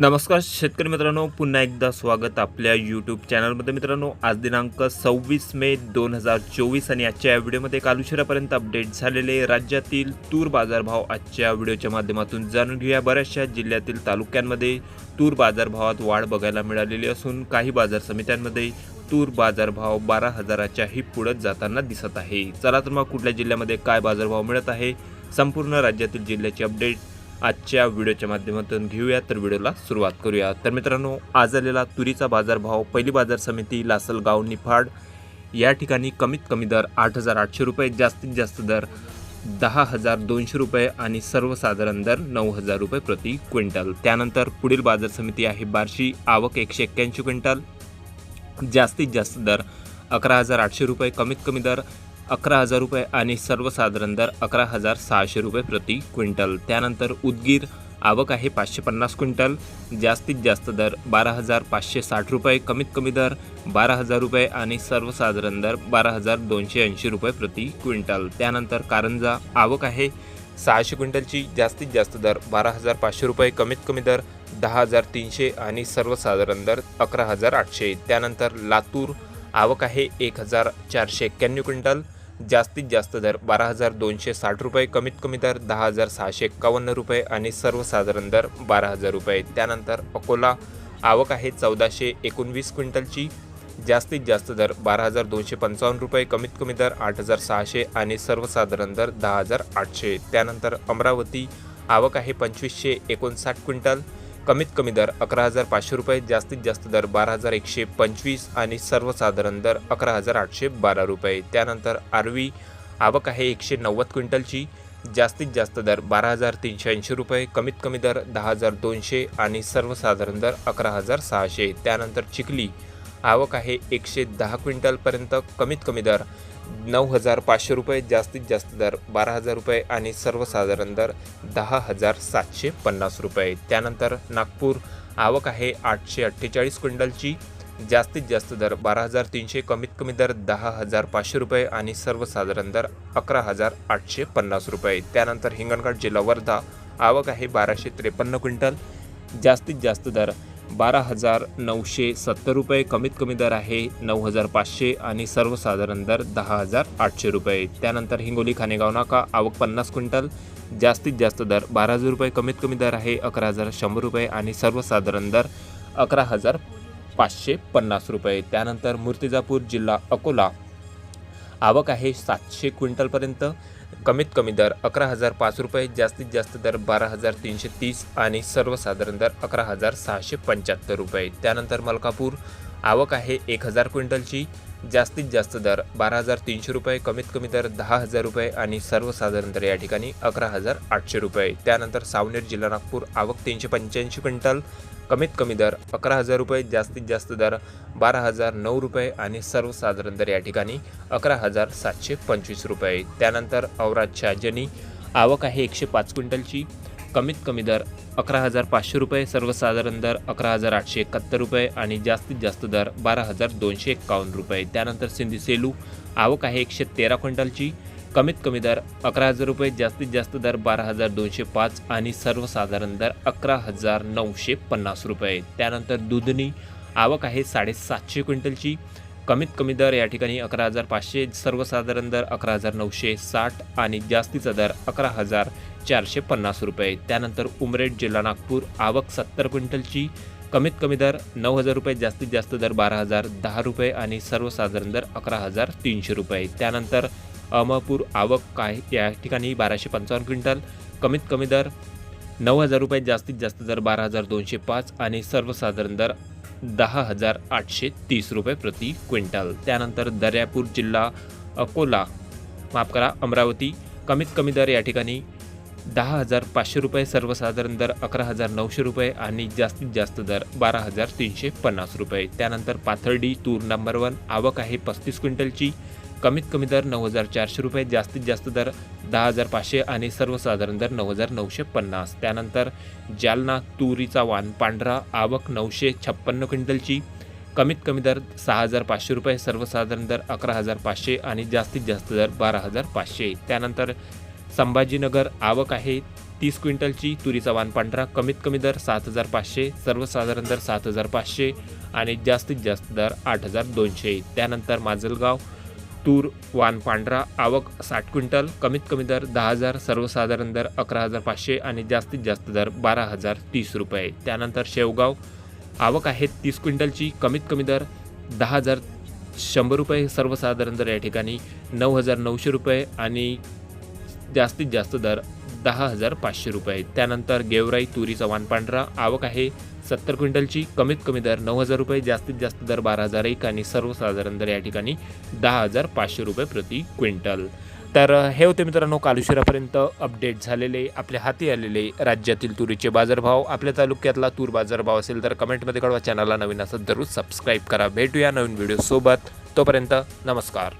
नमस्कार शेतकरी मित्रांनो पुन्हा एकदा स्वागत आपल्या यूट्यूब चॅनलमध्ये मित्रांनो आज दिनांक सव्वीस मे दोन हजार चोवीस आणि आजच्या या व्हिडिओमध्ये काल उशिरापर्यंत अपडेट झालेले राज्यातील तूर बाजारभाव आजच्या व्हिडिओच्या माध्यमातून जाणून घेऊया. बऱ्याचशा जिल्ह्यातील तालुक्यांमध्ये तूर बाजारभावात वाढ बघायला मिळालेली असून काही बाजार समित्यांमध्ये तूर बाजारभाव बारा हजाराच्याही पुढत जाताना दिसत आहे. चला तर मग कुठल्या जिल्ह्यामध्ये काय बाजारभाव मिळत आहे संपूर्ण राज्यातील जिल्ह्याची अपडेट आजच्या व्हिडिओच्या माध्यमातून घेऊया तर व्हिडिओला सुरुवात करूया. तर मित्रांनो आज आलेला तुरीचा बाजारभाव पहिली बाजार समिती लासलगाव निफाड या ठिकाणी कमीत कमी दर आठ हजार आठशे रुपये जास्तीत जास्त दर दहा हजार दोनशे रुपये आणि सर्वसाधारण दर नऊ हजार रुपये प्रति क्विंटल. त्यानंतर पुढील बाजार समिती आहे बार्शी आवक एकशे एक्क्याऐंशी क्विंटल जास्तीत जास्त दर अकरा हजार आठशे रुपये कमीत कमी दर अकरा हजार रुपये आणि सर्वसाधारण दर अकरा हजार सहाशे रुपये प्रति क्विंटल. त्यानंतर उदगीर आवक आहे पाचशे पन्नास क्विंटल. जास्तीत जास्त दर बारा हजार पाचशे साठ रुपये कमीत कमी दर बारा हजार रुपये आणि सर्वसाधारण दर बारा हजार दोनशे ऐंशी रुपये प्रति क्विंटल. त्यानंतर कारंजा आवक आहे सहाशे क्विंटलची जास्तीत जास्त दर बारा हजार पाचशे रुपये कमीत कमी दर दहा हजार तीनशे आणि सर्वसाधारण दर अकरा हजार आठशे. त्यानंतर लातूर आवक आहे एक हजार चारशे एक्क्याण्णव क्विंटल. जास्तीत जास्त दर बारा हजार दोनशे साठ रुपये कमीत कमी दर दहा हजार सहाशे एक्कावन्न रुपये आणि सर्वसाधारण दर बारा हजार रुपये. त्यानंतर अकोला आवक आहे चौदाशे एकोणवीस क्विंटलची. जास्तीत जास्त दर बारा हजार दोनशे पंचावन्न रुपये कमीत कमी दर आठ हजार सहाशे आणि सर्वसाधारण दर दहा हजार आठशे. त्यानंतर अमरावती आवक आहे पंचवीसशे एकोणसाठ क्विंटल. कमीत कमी दर अकरा हजार पाचशे रुपये जास्तीत जास्त दर बारा हजार एकशे पंचवीस आणि सर्वसाधारण दर अकरा हजार आठशे बारा रुपये. त्यानंतर आरवी आवक आहे एकशे नव्वद क्विंटलची जास्तीत जास्त दर बारा हजार तीनशे ऐंशी रुपये कमीत कमी दर दहा हजार दोनशे आणि सर्वसाधारण दर अकरा हजार सहाशे. त्यानंतर चिखली आवक आहे एकशे दहा क्विंटलपर्यंत कमीत कमी दर नऊ हजार पाचशे रुपये जास्तीत जास्त दर बारा हजार रुपये आणि सर्वसाधारण दर दहा हजार सातशे पन्नास रुपये. त्यानंतर नागपूर आवक आहे आठशे अठ्ठेचाळीस क्विंटलची. जास्तीत जास्त दर बारा हजार तीनशे कमीत कमी दर दहा हजार पाचशे रुपये आणि सर्वसाधारण दर अकरा हजार आठशे पन्नास रुपये. त्यानंतर हिंगणघाट जिल्हा वर्धा आवक आहे बाराशे त्रेपन्न क्विंटल. जास्तीत जास्त दर बारा हजार नऊशे सत्तर रुपये कमीत कमी दर आहे नऊ हजार पाचशे आणि सर्वसाधारण दर दहा हजार आठशे रुपये. त्यानंतर हिंगोली खानेगाव नाका आवक पन्नास क्विंटल जास्तीत जास्त दर बारा हजार रुपये कमीत कमी दर आहे अकरा हजार शंभर रुपये आणि सर्वसाधारण दर अकरा हजार पाचशे पन्नास रुपये. त्यानंतर मूर्तिजापूर जिल्हा अकोला आवक आहे सातशे क्विंटलपर्यंत कमीत कमी दर अकरा हजार पाच रुपये जास्तीत जास्त दर बारा हजार तीनशे तीस आणि सर्वसाधारण दर अकरा हजार सहाशे पंच्याहत्तर रुपये. त्यानंतर मलकापूर आवक आहे एक हजार क्विंटलची. जास्तीत जास्त दर बारा हजार तीनशे रुपये कमीत कमी दर दहा हजार रुपये आणि सर्वसाधारण दर या ठिकाणी अकरा हजार आठशे रुपये. त्यानंतर सावनेर जिल्हा नागपूर आवक तीनशे पंच्याऐंशी क्विंटल कमीत कमी दर अकरा हजार रुपये जास्तीत जास्त दर बारा हजार नऊ रुपये आणि सर्वसाधारण दर या ठिकाणी अकरा हजार सातशे पंचवीस रुपये. त्यानंतर औराजच्या जनी आवक आहे एकशे पाच क्विंटलची. कमीत कमी दर अकरा हजार पाचशे रुपये सर्वसाधारण दर अकरा हजार आठशे एकाहत्तर रुपये आणि जास्तीत जास्त दर बारा हजार दोनशे एक्कावन्न रुपये. त्यानंतर सिंधी सेलू आवक आहे एकशे तेरा क्विंटलची. कमीत कमी दर अकरा हजार रुपये जास्तीत जास्त दर बारा हजार दोनशे पाच आणि सर्वसाधारण दर अकरा हजार नऊशे पन्नास रुपये. त्यानंतर दुधनी आवक आहे साडेसातशे क्विंटलची. कमीत कमी दर या ठिकाणी अकरा हजार पाचशे सर्वसाधारण दर अकरा हजार नऊशे साठ आणि जास्तीचा दर अकरा हजार चारशे पन्नास रुपये. त्यानंतर उमरेड जिल्हा नागपूर आवक सत्तर क्विंटलची कमीत कमी दर नऊ हजार रुपये जास्तीत जास्त दर बारा हजार दहा रुपये आणि सर्वसाधारण दर अकरा हजार तीनशे रुपये. त्यानंतर अहमदपूर आवक काय या ठिकाणी बाराशे पंचावन्न क्विंटल कमीत कमी दर नऊ हजार रुपये जास्तीत जास्त दर बारा हजार दोनशे पाच आणि सर्वसाधारण दर दहा हजार आठशे तीस रुपये प्रति क्विंटल. त्यानंतर दर्यापूर जिल्हा अकोला माफ करा अमरावती कमीत कमी दर या ठिकाणी दहा हजार पाचशे रुपये सर्वसाधारण दर अकरा हजार नऊशे रुपये आणि जास्तीत जास्त दर बारा हजार तीनशे पन्नास रुपये. त्यानंतर पाथर्डी तूर नंबर वन आवक आहे पस्तीस क्विंटलची. कमीत कमी दर नऊ हजार चारशे रुपये जास्तीत जास्त दर दहा हजार पाचशे आणि सर्वसाधारण दर नऊ हजार नऊशे पन्नास. त्यानंतर जालना तुरीचा वाण पांढरा आवक नऊशे छप्पन्न क्विंटलची. कमीत कमी दर सहा हजार पाचशे रुपये सर्वसाधारण दर अकरा हजार पाचशे आणि जास्तीत जास्त दर बारा हजार पाचशे. त्यानंतर संभाजीनगर आवक आहे तीस क्विंटलची तुरीचा वाण पांढरा कमीत कमी दर सात हजार पाचशे सर्वसाधारण दर सात हजार पाचशे आणि जास्तीत जास्त दर आठ हजार दोनशे. त्यानंतर माजलगाव तूर वान पांढरा आवक साठ क्विंटल कमीत कमी दर दहा हजार सर्वसाधारण दर अकरा हजार पाचशे आणि जास्तीत जास्त दर बारा हजार तीस रुपये. त्यानंतर शेवगाव आवक आहे तीस क्विंटलची कमीत कमी दर दहा हजार शंभर रुपये सर्वसाधारण दर या ठिकाणी नऊ हजार नऊशे रुपये आणि जास्तीत जास्त दर दहा हजार पाचशे रुपये. त्यानंतर गेवराई तुरीचा वान पांढरा आवक आहे सत्तर क्विंटलची कमीत कमी दर नऊ हजार रुपये जास्तीत जास्त दर बारा हजार एक आणि सर्वसाधारण दर या ठिकाणी दहा हजार पाचशे रुपये प्रति क्विंटल. तर हे होते मित्रांनो काल उशिरापर्यंत अपडेट झालेले आपल्या हाती आलेले राज्यातील तुरीचे बाजारभाव. आपल्या तालुक्यातला तूर बाजारभाव असेल तर कमेंटमध्ये कळवा. चॅनलला नवीन असं जरूर सबस्क्राईब करा. भेटूया नवीन व्हिडिओसोबत तोपर्यंत नमस्कार.